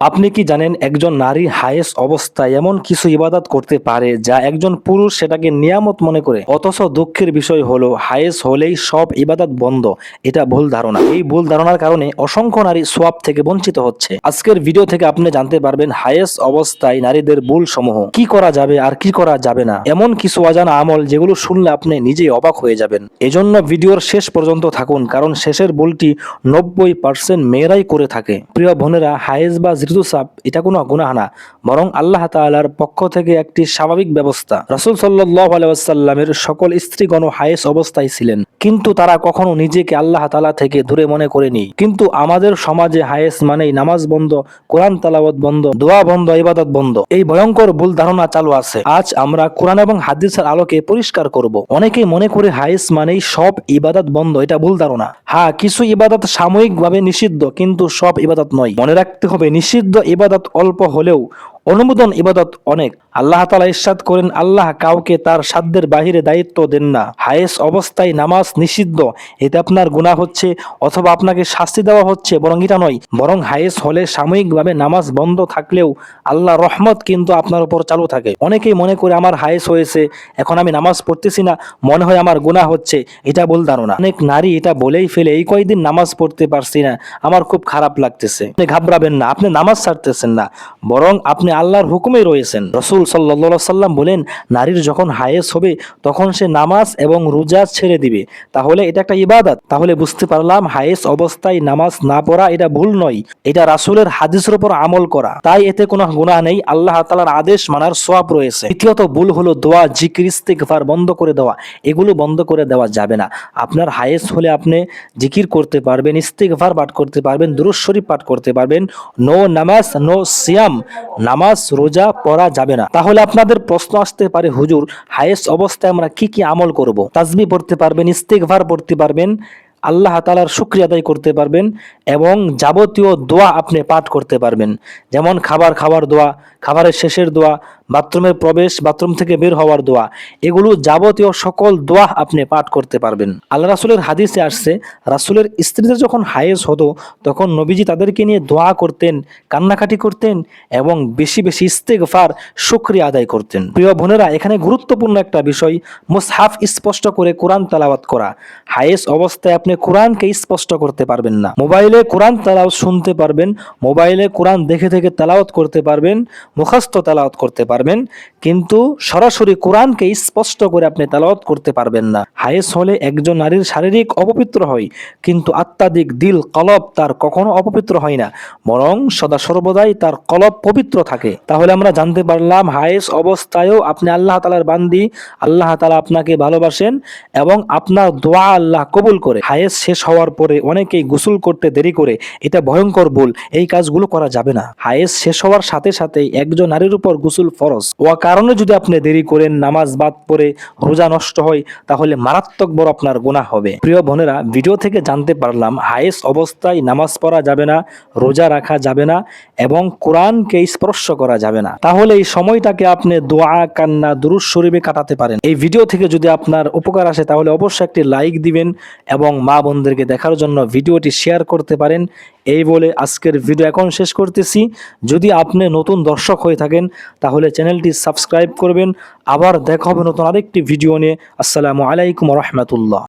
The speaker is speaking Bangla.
আপনি কি জানেন একজন নারী হায়েস অবস্থায় এমন কিছু ইবাদত করতে পারে যা একজন পুরুষ সেটাকে নিয়ামত মনে করে? অথচ দুঃখের বিষয় হলো, হায়েস হলেই সব ইবাদত বন্ধ। এটা ভুল ধারণা। এই ভুল ধারণার কারণে অসংখ্য নারী সোয়াব থেকে বঞ্চিত হচ্ছে। আজকের ভিডিও থেকে আপনি জানতে পারবেন হায়েস অবস্থায় নারীদের ভুল সমূহ। কি করা যাবে আর কি করা যাবে না? এমন কিছু অজানা আমল যেগুলো শুনলে আপনি নিজেই অবাক হয়ে যাবেন। এজন্য ভিডিওর শেষ পর্যন্ত থাকুন, কারণ শেষের ভুলটি নব্বই পার্সেন্ট মেয়েরাই করে থাকে। প্রিয় বোনেরা হায়েজ বা ঋতুসাপ এটা কোনো গুনাহ না, বরং আল্লাহ তাআলার পক্ষ থেকে একটি স্বাভাবিক ব্যবস্থা। রাসূল সাল্লাল্লাহু আলাইহি ওয়াসাল্লামের সকল স্ত্রীগণ হায়েস অবস্থায় ছিলেন, কিন্তু তারা কখনো নিজেকে আল্লাহ তাআলা থেকে দূরে মনে করেনি। কিন্তু আমাদের সমাজে হায়েস মানেই নামাজ বন্ধ, কোরআন তালাওয়াত বন্ধ, দোয়া বন্ধ, ইবাদত বন্ধ। এই ভয়ঙ্কর ভুল ধারণা চালু আছে। আজ আমরা কোরআন এবং হাদিসের আলোকে পরিষ্কার করব। অনেকেই মনে করে হায়েস মানেই সব ইবাদত বন্ধ, এটা ভুল ধারণা। হ্যাঁ কিছু ইবাদত সাময়িকভাবে নিষিদ্ধ, কিন্তু সব ইবাদত নয়। মনে রাখতে হবে, নিষিদ্ধ ইবাদত অল্প হলেও অনুমোদন ইবাদত অনেক। আল্লাহ তালা ইরশাদ করেন, আল্লাহ কাউকে তার সাধ্যের বাহিরে দায়িত্ব দেন না। হায়েস অবস্থায় নামাজ নিষিদ্ধ, এতে আপনার গুনাহ হচ্ছে অথবা আপনাকে শাস্তি দেওয়া হচ্ছে বরং এটা নয়। বরং হায়েস হলে সাময়িকভাবে নামাজ বন্ধ থাকলেও আল্লাহ রহমত কিন্তু আপনার উপর চালু থাকে। অনেকেই মনে করে আমার হায়েস হয়েছে, এখন আমি নামাজ পড়তেছি না, মনে হয় আমার গুনাহ হচ্ছে, এটা ভুল ধারণা। অনেক নারী এটা বলেই ফেলে, এই কয়দিন নামাজ পড়তে পারছি না, আমার খুব খারাপ লাগতেছে। আপনি ঘাবড়াবেন না, আপনি নামাজ ছাড়তেছেন না। বরং আপনি আল্লাহর হুকুমে রয়েছেন। রসুল সাল্লা সাল্লাম বলেন, নারীর যখন হায়েস হবে, তখন সে নামাজ এবং রোজা ছেড়ে দিবে। তাহলে এটা একটা ইবাদত। তাহলে বুঝতে পারলাম, হায়েস অবস্থায় নামাজ না পড়া এটা ভুল নয়। এটা রাসুলের হাদিসের উপর আমল করা। তাই এতে কোনো গুনাহ নেই। আল্লাহ তালার আদেশ মানার সোয়াব রয়েছে। দ্বিতীয়ত ভুল হলো দোয়া, জিকির বন্ধ করে দেওয়া। এগুলো বন্ধ করে দেওয়া যাবে না। আপনার হায়েস হলে আপনি জিকির করতে পারবেন, ইস্তেগফার পাঠ করতে পারবেন দুরুজ শরীফ পাঠ করতে পারবেন। নো নামাজ, নো সিয়াম। নামাজ রোজা পড়া যাবে না। তাহলে আপনাদের প্রশ্ন আসতে পারে, হুজুর, হায়েস্ট অবস্থায় আমরা কি কি আমল করব? তাজবি পড়তে পারবেন, ইস্তেগফার পড়তে পারবেন, আল্লাহ তালার শুক্রিয়া আদায় করতে পারবেন এবং যাবতীয় দোয়া আপনি পাঠ করতে পারবেন। যেমন খাবার, খাওয়ার দোয়া, খাবারের শেষের দোয়া বাথরুমের প্রবেশ, বাথরুম থেকে বের হওয়ার দোয়া, এগুলো যাবতীয় সকল দোয়া আপনি পাঠ করতে পারবেন। আল্লাহ রাসুলের হাদিসে আসছে, রাসুলের স্ত্রীদের যখন হায়েস হতো, তখন নবীজি তাদেরকে নিয়ে দোয়া করতেন, কান্নাকাটি করতেন এবং বেশি বেশি ইস্তেগফার, শুক্রিয়া আদায় করতেন। প্রিয় বোনেরা, এখানে গুরুত্বপূর্ণ একটা বিষয়, মুসহাফ স্পষ্ট করে কোরআন তালাওয়াত করা। হায়েস অবস্থায় আপনি কোরআনকে স্পষ্ট করতে পারবেন না। মোবাইলে কোরআন তালাওয়াত শুনতে পারবেন, মোবাইলে কোরআন দেখে দেখে তালাওয়াত করতে পারবেন, মুখস্থ তালাওয়াত করতে পারবেন। কিন্তু সরাসরি কোরআনকে স্পষ্ট করে আপনি তালাওয়াত করতে পারবেন না। হায়েস হলে একজন নারীর শারীরিক অপবিত্র হয়, কিন্তু আত্মাদিক দিল, কলব তার কখনো অপবিত্র হয় না, বরং সদা সর্বদাই তার কলব পবিত্র থাকে। তাহলে আমরা জানতে পারলাম, হায়েস অবস্থায়ও আপনি আল্লাহ তালার বান্দি, আল্লাহ তালা আপনাকে ভালোবাসেন এবং আপনার দোয়া আল্লাহ কবুল করে। হায়েস শেষ হওয়ার পরে অনেকেই গোসল করতে দেরি করে, এটা ভয়ঙ্কর ভুল, এই কাজগুলো করা যাবে না। হায়েস শেষ হওয়ার সাথে সাথে একজন নারীর উপর গোসল ফরজ। ও কারণে যদি আপনি দেরি করেন, নামাজ বাদ পড়ে রোজা নষ্ট হয়, তাহলে মারাত্মক বড় আপনার গুনাহ হবে। প্রিয় বোনেরা, ভিডিও থেকে জানতে পারলাম হায়েস অবস্থায় নামাজ পড়া যাবে না, রোজা রাখা যাবে না এবং কোরআনকে স্পর্শ করা যাবে না। তাহলে এই সময়টাকে আপনি দোয়া, কান্না দুরুজ শরীফে কাটাতে পারেন। এই ভিডিও থেকে যদি আপনার উপকার আসে, তাহলে অবশ্যই একটি লাইক দিবেন এবং মা বোনদেরকে দেখার জন্য ভিডিওটি শেয়ার করতে পারেন। এই বলে আজকের ভিডিও এখন শেষ করতেছি। যদি আপনি নতুন দর্শক হয়ে থাকেন, তাহলে চ্যানেলটি সাবস্ক্রাইব করবেন। আবার দেখা হবে নতুন আরেকটি ভিডিও নিয়ে। আসসালামু আলাইকুম রহমতুল্লাহ।